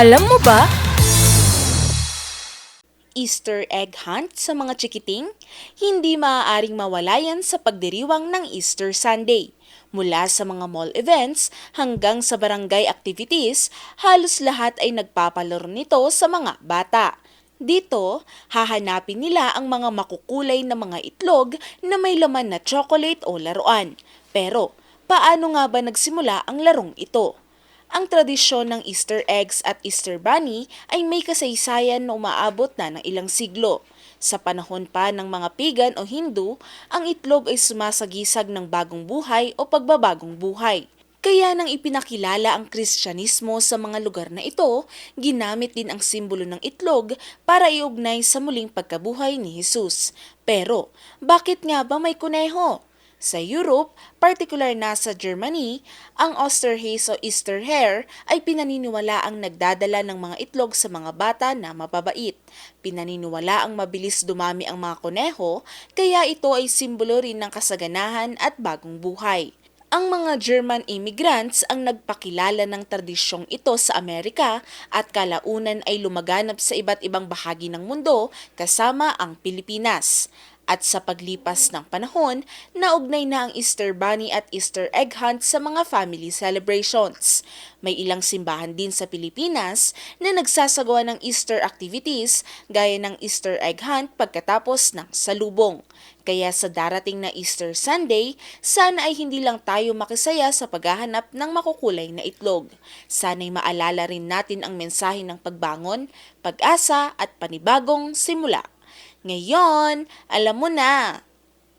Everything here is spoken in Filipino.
Alam mo ba? Easter egg hunt sa mga chikiting? Hindi maaaring mawala yan sa pagdiriwang ng Easter Sunday. Mula sa mga mall events hanggang sa barangay activities, halos lahat ay nagpapalaro nito sa mga bata. Dito, hahanapin nila ang mga makukulay na mga itlog na may laman na chocolate o laruan. Pero, paano nga ba nagsimula ang larong ito? Ang tradisyon ng Easter eggs at Easter bunny ay may kasaysayan na umaabot na ng ilang siglo. Sa panahon pa ng mga pagan o Hindu, ang itlog ay sumasagisag ng bagong buhay o pagbabagong buhay. Kaya nang ipinakilala ang Kristyanismo sa mga lugar na ito, ginamit din ang simbolo ng itlog para iugnay sa muling pagkabuhay ni Jesus. Pero, bakit nga ba may kuneho? Sa Europe, particular na sa Germany, ang Osterhaze o Easter hare ay pinaniniwala ang nagdadala ng mga itlog sa mga bata na mababait. Pinaniniwala ang mabilis dumami ang mga kuneho, kaya ito ay simbolo rin ng kasaganahan at bagong buhay. Ang mga German immigrants ang nagpakilala ng tradisyong ito sa Amerika at kalaunan ay lumaganap sa iba't ibang bahagi ng mundo kasama ang Pilipinas. At sa paglipas ng panahon, naugnay na ang Easter Bunny at Easter Egg Hunt sa mga family celebrations. May ilang simbahan din sa Pilipinas na nagsasagawa ng Easter activities gaya ng Easter Egg Hunt pagkatapos ng salubong. Kaya sa darating na Easter Sunday, sana ay hindi lang tayo makisaya sa paghahanap ng makukulay na itlog. Sana'y maalala rin natin ang mensahe ng pagbangon, pag-asa at panibagong simula. Ngayon, alam mo na.